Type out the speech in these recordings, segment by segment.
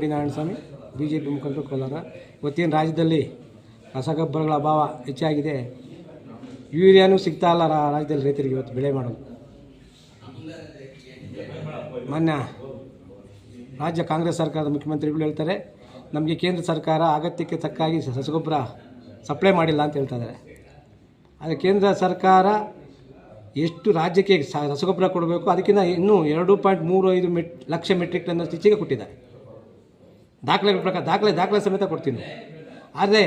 D Narayanaswamy B J P ಮುಖಂಡರು ಕೋಲಾರ. ಇವತ್ತಿನ ರಾಜ್ಯದಲ್ಲಿ ರಸಗೊಬ್ಬರಗಳ ಅಭಾವ ಹೆಚ್ಚಾಗಿದೆ. ಯೂರಿಯಾನೂ ಸಿಗ್ತಾ ಇಲ್ಲ ರಾಜ್ಯದಲ್ಲಿ ರೈತರಿಗೆ ಇವತ್ತು ಬೆಳೆ ಮಾಡೋದು. ಮಾನ್ಯ ರಾಜ್ಯ ಕಾಂಗ್ರೆಸ್ ಸರ್ಕಾರದ ಮುಖ್ಯಮಂತ್ರಿಗಳು ಹೇಳ್ತಾರೆ, ನಮಗೆ ಕೇಂದ್ರ ಸರ್ಕಾರ ಅಗತ್ಯಕ್ಕೆ ತಕ್ಕಾಗಿ ರಸಗೊಬ್ಬರ ಸಪ್ಲೈ ಮಾಡಿಲ್ಲ ಅಂತ ಹೇಳ್ತಾ ಇದ್ದಾರೆ. ಆದರೆ ಕೇಂದ್ರ ಸರ್ಕಾರ ಎಷ್ಟು ರಾಜ್ಯಕ್ಕೆ ರಸಗೊಬ್ಬರ ಕೊಡಬೇಕು, ಅದಕ್ಕಿಂತ ಇನ್ನೂ ಎರಡು ಪಾಯಿಂಟ್ ಮೂರು ಐದು ಮೆಟ್ ಲಕ್ಷ ಮೆಟ್ರಿಕ್ ಟನ್ ಹೆಚ್ಚಿಗೆ ಕೊಟ್ಟಿದ್ದಾರೆ. ದಾಖಲೆಗಳ ಪ್ರಕಾರ ದಾಖಲೆ ದಾಖಲೆ ಸಮೇತ ಕೊಡ್ತೀನಿ. ಆದರೆ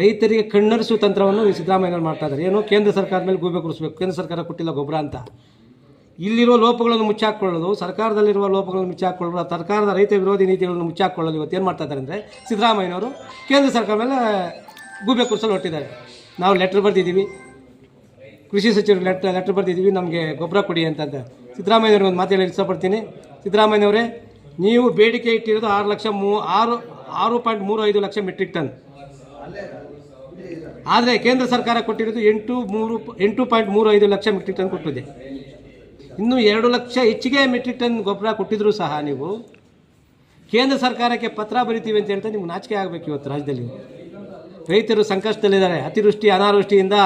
ರೈತರಿಗೆ ಕಣ್ಣರಿಸುವ ತಂತ್ರವನ್ನು ಈ ಮಾಡ್ತಾ ಇದ್ದಾರೆ. ಏನು? ಕೇಂದ್ರ ಸರ್ಕಾರದ ಮೇಲೆ ಗೂಬೆ ಕೂರಿಸಬೇಕು. ಕೇಂದ್ರ ಸರ್ಕಾರ ಕೊಟ್ಟಿಲ್ಲ ಗೊಬ್ಬರ ಅಂತ. ಇಲ್ಲಿರುವ ಲೋಪಗಳನ್ನು ಮುಚ್ಚಾಕೊಳ್ಳೋದು ಸರ್ಕಾರದಲ್ಲಿರುವ ಲೋಪಗಳನ್ನು ಮುಚ್ಚಾಕೊಳ್ಳೋದು ಸರ್ಕಾರದ ರೈತ ವಿರೋಧಿ ನೀತಿಗಳನ್ನು ಮುಚ್ಚಾಕೊಳ್ಳೋದು ಇವತ್ತು ಏನು ಮಾಡ್ತಾ ಇದ್ದಾರೆ ಅಂದರೆ ಸಿದ್ದರಾಮಯ್ಯನವರು ಕೇಂದ್ರ ಸರ್ಕಾರ ಮೇಲೆ ಗೂಬೆ ಕೂರಿಸಲು ಹೊಟ್ಟಿದ್ದಾರೆ ನಾವು ಲೆಟ್ರ್ ಬರೆದಿದ್ದೀವಿ. ಕೃಷಿ ಸಚಿವರು ಲೆಟ್ರ್ ಲೆಟ್ರ್ ಬರೆದಿದ್ದೀವಿ. ನಮಗೆ ಗೊಬ್ಬರ ಕೊಡಿ ಅಂತಂತ ಸಿದ್ದರಾಮಯ್ಯವ್ರಿಗೆ ಒಂದು ಮಾತು ಹೇಳಿ ಇಷ್ಟಪಡ್ತೀನಿ. ಸಿದ್ದರಾಮಯ್ಯನವರೇ ನೀವು ಬೇಡಿಕೆ ಇಟ್ಟಿರೋದು ಆರು ಲಕ್ಷ ಮೂ, ಆರು ಆರು ಪಾಯಿಂಟ್ ಮೂರು ಐದು ಲಕ್ಷ ಮೆಟ್ರಿಕ್ ಟನ್. ಆದರೆ ಕೇಂದ್ರ ಸರ್ಕಾರ ಕೊಟ್ಟಿರೋದು ಎಂಟು ಮೂರು, ಎಂಟು ಪಾಯಿಂಟ್ ಮೂರು ಐದು ಲಕ್ಷ ಮೆಟ್ರಿಕ್ ಟನ್ ಕೊಟ್ಟಿದೆ. ಇನ್ನು ಎರಡು ಲಕ್ಷ ಹೆಚ್ಚಿಗೆ ಮೆಟ್ರಿಕ್ ಟನ್ ಗೊಬ್ಬರ ಕೊಟ್ಟಿದ್ರು ಸಹ ನೀವು ಕೇಂದ್ರ ಸರ್ಕಾರಕ್ಕೆ ಪತ್ರ ಬರಿತೀವಿ ಅಂತ ಹೇಳ್ತಾ ನಿಮ್ಗೆ ನಾಚಿಕೆ ಆಗಬೇಕು ಇವತ್ತು ರಾಜ್ಯದಲ್ಲಿ. ರೈತರು ಸಂಕಷ್ಟದಲ್ಲಿದ್ದಾರೆ. ಅತಿವೃಷ್ಟಿ, ಅನಾವೃಷ್ಟಿಯಿಂದ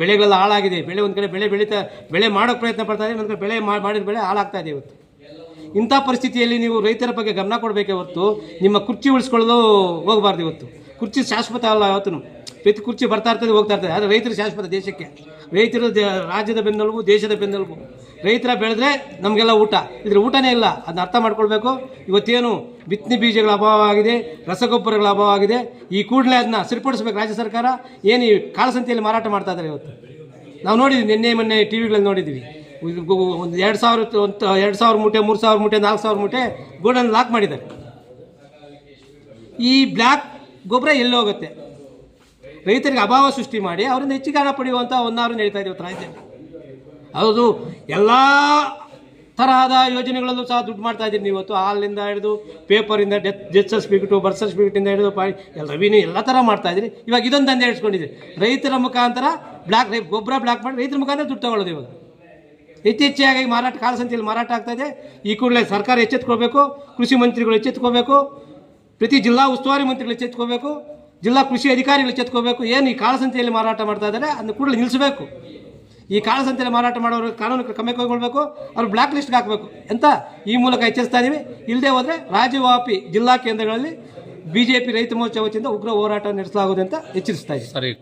ಬೆಳೆಗಳೆಲ್ಲ ಹಾಳಾಗಿದೆ. ಬೆಳೆ ಒಂದು ಕಡೆ ಬೆಳೆ ಬೆಳೀತಾ, ಬೆಳೆ ಮಾಡೋಕ್ಕೆ ಪ್ರಯತ್ನ ಪಡ್ತಾ ಇದೆ ಒಂದು ಕಡೆ ಬೆಳೆ ಮಾಡಿದ ಬೆಳೆ ಹಾಳಾಗ್ತಾ ಇದೆ ಇವತ್ತು. ಇಂಥ ಪರಿಸ್ಥಿತಿಯಲ್ಲಿ ನೀವು ರೈತರ ಬಗ್ಗೆ ಗಮನ ಕೊಡಬೇಕೇ ಹೊರತು ನಿಮ್ಮ ಕುರ್ಚಿ ಉಳಿಸ್ಕೊಳ್ಳಲು ಹೋಗಬಾರ್ದು ಇವತ್ತು. ಕುರ್ಚಿ ಶಾಶ್ವತ ಅಲ್ಲ ಯಾವತ್ತೂ ಪ್ರತಿ ಕುರ್ಚಿ ಬರ್ತಾ ಇರ್ತದೆ, ಹೋಗ್ತಾ ಇರ್ತದೆ. ಆದರೆ ರೈತರು ಶಾಶ್ವತ ದೇಶಕ್ಕೆ. ರೈತರು ರಾಜ್ಯದ ಬೆನ್ನೆಲುಬು, ದೇಶದ ಬೆನ್ನೆಲುಬು. ರೈತರ ಬೆಳೆದ್ರೆ ನಮಗೆಲ್ಲ ಊಟ. ಇದ್ರ ಊಟನೇ ಇಲ್ಲ. ಅದನ್ನ ಅರ್ಥ ಮಾಡ್ಕೊಳ್ಬೇಕು. ಇವತ್ತೇನು ಬಿತ್ತನೆ ಬೀಜಗಳ ಅಭಾವ ಆಗಿದೆ, ರಸಗೊಬ್ಬರಗಳ ಅಭಾವ ಆಗಿದೆ. ಈ ಕೂಡಲೇ ಅದನ್ನ ಸರಿಪಡಿಸ್ಬೇಕು ರಾಜ್ಯ ಸರ್ಕಾರ. ಏನು ಈ ಕಾಳಸಂತೆಯಲ್ಲಿ ಮಾರಾಟ ಮಾಡ್ತಾ ಇದ್ದಾರೆ ಇವತ್ತು? ನಾವು ನೋಡಿದ್ವಿ, ನಿನ್ನೆ ಮೊನ್ನೆ ಟಿ ವಿಗಳಲ್ಲಿ ನೋಡಿದ್ವಿ. ಒಂದು ಎರಡು ಸಾವಿರ ಒಂದು ಎರಡು ಸಾವಿರ ಮೂಟೆ, ಮೂರು ಸಾವಿರ ಮೂಟೆ, ನಾಲ್ಕು ಸಾವಿರ ಮೂಟೆ ಗೋಡನ್ ಲಾಕ್ ಮಾಡಿದ್ದಾರೆ. ಈ ಬ್ಲ್ಯಾಕ್ ಗೊಬ್ಬರ ಎಲ್ಲಿ ಹೋಗುತ್ತೆ? ರೈತರಿಗೆ ಅಭಾವ ಸೃಷ್ಟಿ ಮಾಡಿ ಅವರನ್ನು ಹೆಚ್ಚಿಗೆ ಹಣ ಪಡೆಯುವಂಥ ಒಂದಾರು ನಡೀತಾ ಇದೆ ಇವತ್ತು ರಾಜ್ಯದಲ್ಲಿ ಹೌದು, ಎಲ್ಲ ತರಹದ ಯೋಜನೆಗಳಲ್ಲೂ ಸಹ ದುಡ್ಡು ಮಾಡ್ತಾ ಇದ್ದೀರಿ ನೀವು ಇವತ್ತು. ಹಾಲಿಂದ ಹಿಡಿದು, ಪೇಪರಿಂದ, ಡೆತ್ ಡೆತ್ ಸರ್ಟಿಫಿಕೇಟು, ಬರ್ತ್ ಸರ್ಟಿಫಿಕೇಟಿಂದ ಹಿಡಿದು, ಪಾ ಎಲ್ಲ ರವಿನೂ ಎಲ್ಲ ಥರ ಮಾಡ್ತಾ ಇದ್ದೀರಿ. ಇವಾಗ ಇದೊಂದು ದಂಧೆ ಹೇಳ್ಸ್ಕೊಂಡಿದ್ದೀನಿ ರೈತರ ಮುಖಾಂತರ ಬ್ಲ್ಯಾಕ್ ಗೊಬ್ಬರ ಬ್ಲ್ಯಾಕ್ ಮಾಡಿ ರೈತರ ಮುಖಾಂತರ ದುಡ್ಡು ತಗೊಳ್ಳೋದು ಇವಾಗ. ಹೆಚ್ಚೆಚ್ಚಾಗಿ ಮಾರಾಟ ಕಾಳಸಂತೆಯಲ್ಲಿ ಮಾರಾಟ ಆಗ್ತಾ ಇದೆ. ಈ ಕೂಡಲೇ ಸರ್ಕಾರ ಎಚ್ಚೆತ್ಕೊಳ್ಬೇಕು, ಕೃಷಿ ಮಂತ್ರಿಗಳು ಎಚ್ಚೆತ್ಕೋಬೇಕು ಪ್ರತಿ ಜಿಲ್ಲಾ ಉಸ್ತುವಾರಿ ಮಂತ್ರಿಗಳು ಎಚ್ಚೆತ್ಕೋಬೇಕು ಜಿಲ್ಲಾ ಕೃಷಿ ಅಧಿಕಾರಿಗಳು ಎಚ್ಚೆತ್ಕೋಬೇಕು ಏನು ಈ ಕಾಳಸಂತೆಯಲ್ಲಿ ಮಾರಾಟ ಮಾಡ್ತಾ ಇದ್ದಾರೆ ಅದನ್ನು ಕೂಡಲೇ ನಿಲ್ಲಿಸಬೇಕು. ಈ ಕಾಳಸಂತೆಯಲ್ಲಿ ಮಾರಾಟ ಮಾಡೋರು ಕಾನೂನು ಕ್ರಮ ಕೈಗೊಳ್ಬೇಕು, ಅವ್ರು ಬ್ಲ್ಯಾಕ್ ಲಿಸ್ಟ್ಗೆ ಹಾಕಬೇಕು ಅಂತ ಈ ಮೂಲಕ ಎಚ್ಚರಿಸ್ತಾ ಇದ್ದೀವಿ ಇಲ್ಲದೆ ಹೋದರೆ ರಾಜ್ಯವ್ಯಾಪಿ ಜಿಲ್ಲಾ ಕೇಂದ್ರಗಳಲ್ಲಿ ಬಿ ಜೆ ಪಿ ರೈತ ಮೋರ್ಚಾ ವತಿಯಿಂದ ಉಗ್ರ ಹೋರಾಟ ನಡೆಸಲಾಗುವುದು ಅಂತ ಎಚ್ಚರಿಸ್ತಾ ಇದ್ದೀವಿ